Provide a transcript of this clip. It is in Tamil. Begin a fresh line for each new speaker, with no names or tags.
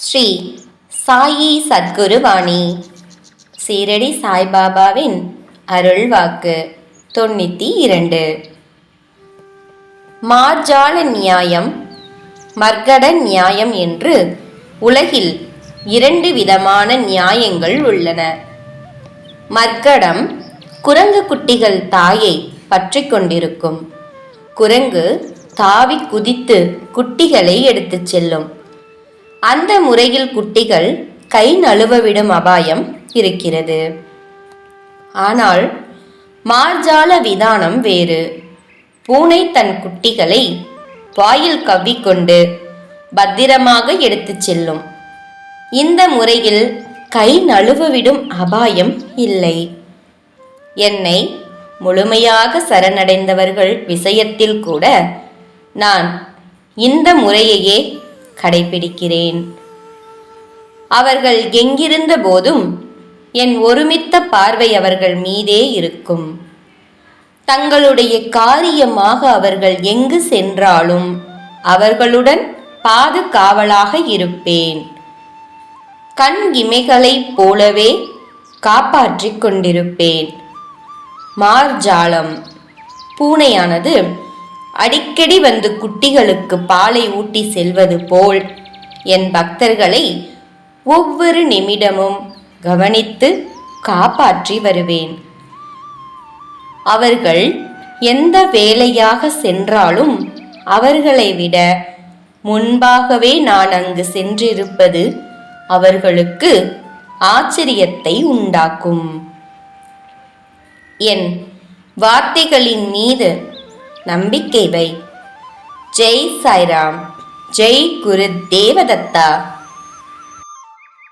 ஸ்ரீ சாயி சத்குருவாணி. சீரடி சாய்பாபாவின் அருள்வாக்கு தொண்ணூற்றி இரண்டு. மார்ஜால நியாயம் மர்கட நியாயம் என்று உலகில் இரண்டு விதமான நியாயங்கள் உள்ளன. மர்கடம் குரங்கு குட்டிகள் தாயை பற்றி கொண்டிருக்கும். குரங்கு தாவி குதித்து குட்டிகளை எடுத்துச் செல்லும். அந்த முறையில் குட்டிகள் கை நழுவவிடும் அபாயம் இருக்கிறது. ஆனால் மார்ஜால விதானம் வேறு. பூனை தன் குட்டிகளை வாயில் கவ்விக்கொண்டு பத்திரமாக எடுத்துச் செல்லும். இந்த முறையில் கை நழுவவிடும் அபாயம் இல்லை. என்னை முழுமையாக சரணடைந்தவர்கள் விஷயத்தில் கூட நான் இந்த முறையையே கடைபிடிக்கிறேன். அவர்கள் எங்கிருந்த போதும் என் ஒருமித்த பார்வை அவர்கள் மீதே இருக்கும். தங்களுடைய காரியமாக அவர்கள் எங்கு சென்றாலும் அவர்களுடன் பாதுகாவலாக இருப்பேன். கண் இமைகளைப் போலவே காப்பாற்றிக் கொண்டிருப்பேன். மார்ஜாலம். பூனையானது அடிக்கடி வந்து குட்டிகளுக்கு பாலை ஊட்டி செல்வது போல் என் பக்தர்களை ஒவ்வொரு நிமிடமும் கவனித்து காப்பாற்றி வருவேன். அவர்கள் எந்த வேலையாக சென்றாலும் அவர்களை விட முன்பாகவே நான் அங்கு சென்றிருப்பது அவர்களுக்கு ஆச்சரியத்தை உண்டாக்கும். என் வார்த்தைகளின் மீது நம்பிக்கை வை. ஜெய் சாய்ராம். ஜெய் குரு தேவதத்தா.